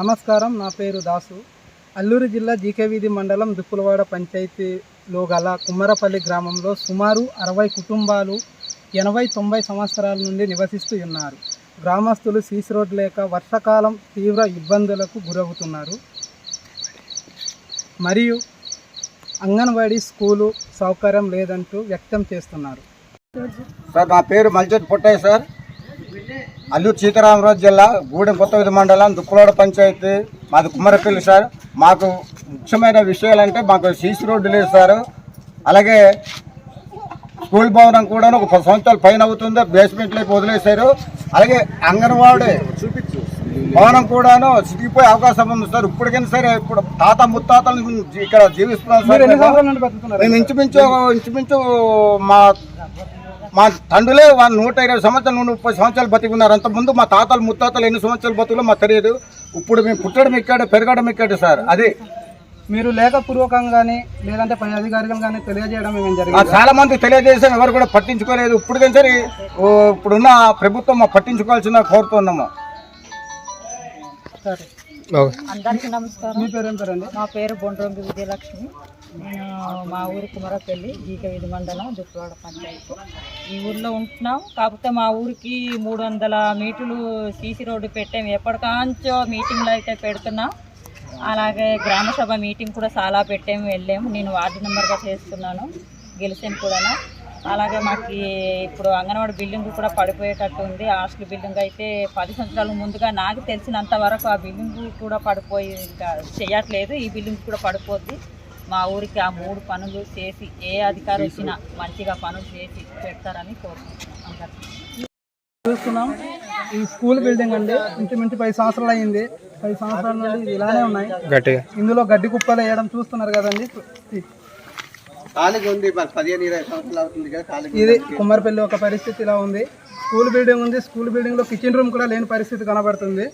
నమస్కారం నా పేరు దాసు. అల్లూరు జిల్లా జీకే వీధి మండలం దుప్పులవాడ పంచాయతీలో గల కుమ్మరపల్లి గ్రామంలో సుమారు అరవై కుటుంబాలు ఎనభై తొంభై సంవత్సరాల నుండి నివసిస్తూ ఉన్నారు. గ్రామస్తులు సీసీ రోడ్ లేక వర్షాకాలం తీవ్ర ఇబ్బందులకు గురవుతున్నారు. మరియు అంగన్వాడీ స్కూలు సౌకర్యం లేదంటూ వ్యక్తం చేస్తున్నారు. సార్ నా పేరు మల్చెట్ పుట్టయ్య సార్. అల్లూరు సీతారామరాజు జిల్లా గూడెం కొత్తవిధి మండలం దుక్కులోడ పంచాయతీ. మాది కుమ్మరపల్లి సార్. మాకు ముఖ్యమైన విషయాలంటే మాకు సీసీ రోడ్డు లేదు సార్. అలాగే స్కూల్ భవనం కూడా ఒక పది సంవత్సరాల పైన అవుతుంది. బేస్మెంట్లోకి వదిలేశారు. అలాగే అంగన్వాడీ భవనం కూడాను సిగిపోయే అవకాశం ఉంది సార్. ఇప్పటికైనా సరే ఇప్పుడు తాత ముత్తాతల ఇక్కడ జీవిస్తున్నాం సార్ మేము ఇంచుమించు ఇంచుమించు మా మా తండ్రులే వాళ్ళు నూట ఇరవై సంవత్సరాలు నూట ముప్పై సంవత్సరాలు బతికి ఉన్నారు అంత ముందు మా తాతలు ముత్తాతలు ఎన్ని సంవత్సరాలు బతుకులో మాకు తెలియదు. ఇప్పుడు మేము పుట్టడం ఇక్కడే పెరగడం ఇక్కడే సార్. అది. మీరు లేఖపూర్వకంగానే లేదంటే పై అధికారులు కానీ తెలియజేయడం జరిగింది? చాలా మంది తెలియజేసాం ఎవరు కూడా పట్టించుకోలేదు. ఇప్పుడు కానీ సరే ఓ, ఇప్పుడున్న ప్రభుత్వం మాకు పట్టించుకోవాల్సిన కోరుతున్నాము. సరే. అందరికీ నమస్కారం. మీ పేరు నా పేరు బొండ్రొంగి విజయలక్ష్మి. నేను మా ఊరు కుమరపల్లి జీక వీధి మండలం దుప్పవాడ పంచాయతీ. ఈ ఊర్లో ఉంటున్నాం. కాకపోతే మా ఊరికి మూడు వందల మీటర్లు సీసీ రోడ్డు పెట్టాం. ఎప్పటికాంచో మీటింగ్లు అయితే పెడుతున్నాం. అలాగే గ్రామ సభ మీటింగ్ కూడా చాలా పెట్టాము వెళ్ళాము నేను వార్డు నెంబర్గా చేస్తున్నాను గెలిచాను కూడా అలాగే మాకు ఇప్పుడు అంగన్వాడీ బిల్డింగ్ కూడా పడిపోయేటట్టు ఉంది. హాస్టల్ బిల్డింగ్ అయితే పది సంవత్సరాల ముందుగా నాకు తెలిసినంత వరకు ఆ బిల్డింగ్ కూడా పడిపోయి ఇంకా చేయట్లేదు. ఈ బిల్డింగ్ కూడా పడిపోద్ది. మా ఊరికి ఆ మూడు పనులు చేసి ఏ అధికారి వచ్చినా మంచిగా పనులు చేసి పెడతారని కోరుకుంటున్నాం. చూస్తున్నాం. ఈ స్కూల్ బిల్డింగ్ అండి. ఇంచుమించు పది సంవత్సరాలు అయింది. పది సంవత్సరాల నుండి ఇది ఇలానే ఉన్నాయి. గట్టిగా. ఇందులో గడ్డి కుప్పలు వేయడం చూస్తున్నారు కదండి. ఇది కుమ్మరిపల్లి ఒక పరిస్థితి ఇలా ఉంది. స్కూల్ బిల్డింగ్ ఉంది. స్కూల్ బిల్డింగ్లో కిచెన్ రూమ్ కూడా లేని పరిస్థితి కనబడుతుంది.